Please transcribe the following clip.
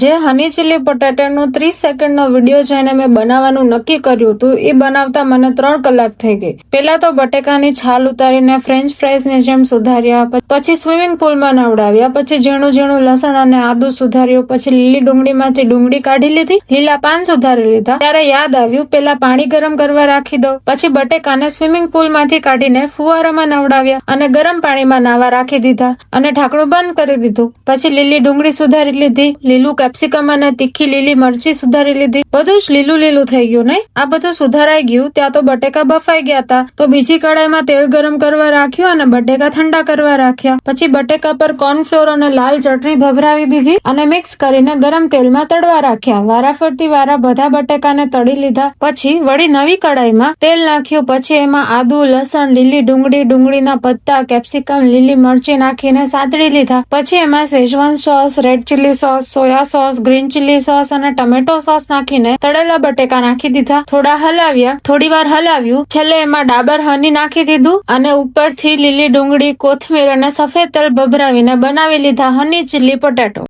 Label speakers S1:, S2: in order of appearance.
S1: જે હની ચીલી બટાટાનો ત્રીસ સેકન્ડનો વીડિયો જોઈને મેં બનાવવાનું નક્કી કર્યું હતું. એ બનાવતા મને ત્રણ કલાક થઈ ગઈ. પેલા તો બટેકાની છાલ ઉતારીને ફ્રેન્ચ ફ્રાઈઝની જેમ સુધાર્યા પછી સ્વિમિંગ પુલમાં નવડાવ્યા, પછી ઝીણું ઝીણું લસણ અને આદુ સુધાર્યું, પછી લીલી ડુંગળીમાંથી ડુંગળી કાઢી લીધી, લીલા પાન સુધારી લીધા. ત્યારે યાદ આવ્યું, પેલા પાણી ગરમ કરવા રાખી દો, પછી બટેકાને સ્વિમિંગ પુલમાંથી કાઢીને ફુવારામાં નવડાવ્યા અને ગરમ પાણીમાં નાવા રાખી દીધા અને ઢાંકણું બંધ કરી દીધું. પછી લીલી ડુંગળી સુધારી લીધી, લીલું કેપ્સિકમ અને તીખી લીલી મરચી સુધારી લીધી. બધું જ લીલું લીલું થઈ ગયું નહીં? આ બધું સુધારાઈ ગયું, ત્યાં તો બટેકા બફાઈ ગયા હતા. તો બીજી કડાઈમાં તેલ ગરમ કરવા રાખ્યું અને બટેકા ઠંડા કરવા રાખ્યા. પછી બટેકા પર કોર્નફ્લોર અને લાલ ચટણી ભભરાવી દીધી અને મિક્સ કરીને ગરમ તેલમાં તળવા રાખ્યા. વારાફરતી વારા બધા બટેકાને તળી લીધા. પછી વળી નવી કડાઈમાં તેલ નાખ્યું. પછી એમાં આદુ, લસણ, લીલી ડુંગળી, ડુંગળીના પત્તા, કેપ્સિકમ, લીલી મરચી નાખીને સાતડી લીધા. પછી એમાં schezwan sauce, red chilli sauce, soya sauce, green chilli sauce અને ટમેટો સોસ નાખીને તળેલા બટેકા નાખી દીધા. થોડા હલાવ્યા, થોડી વાર હલાવ્યું. છેલ્લે એમાં ડાબર હની નાખી દીધું અને ઉપરથી લીલી ડુંગળી, કોથમીર અને સફેદ તલ ભભરાવીને બનાવી લીધા હની ચીલી પોટેટો.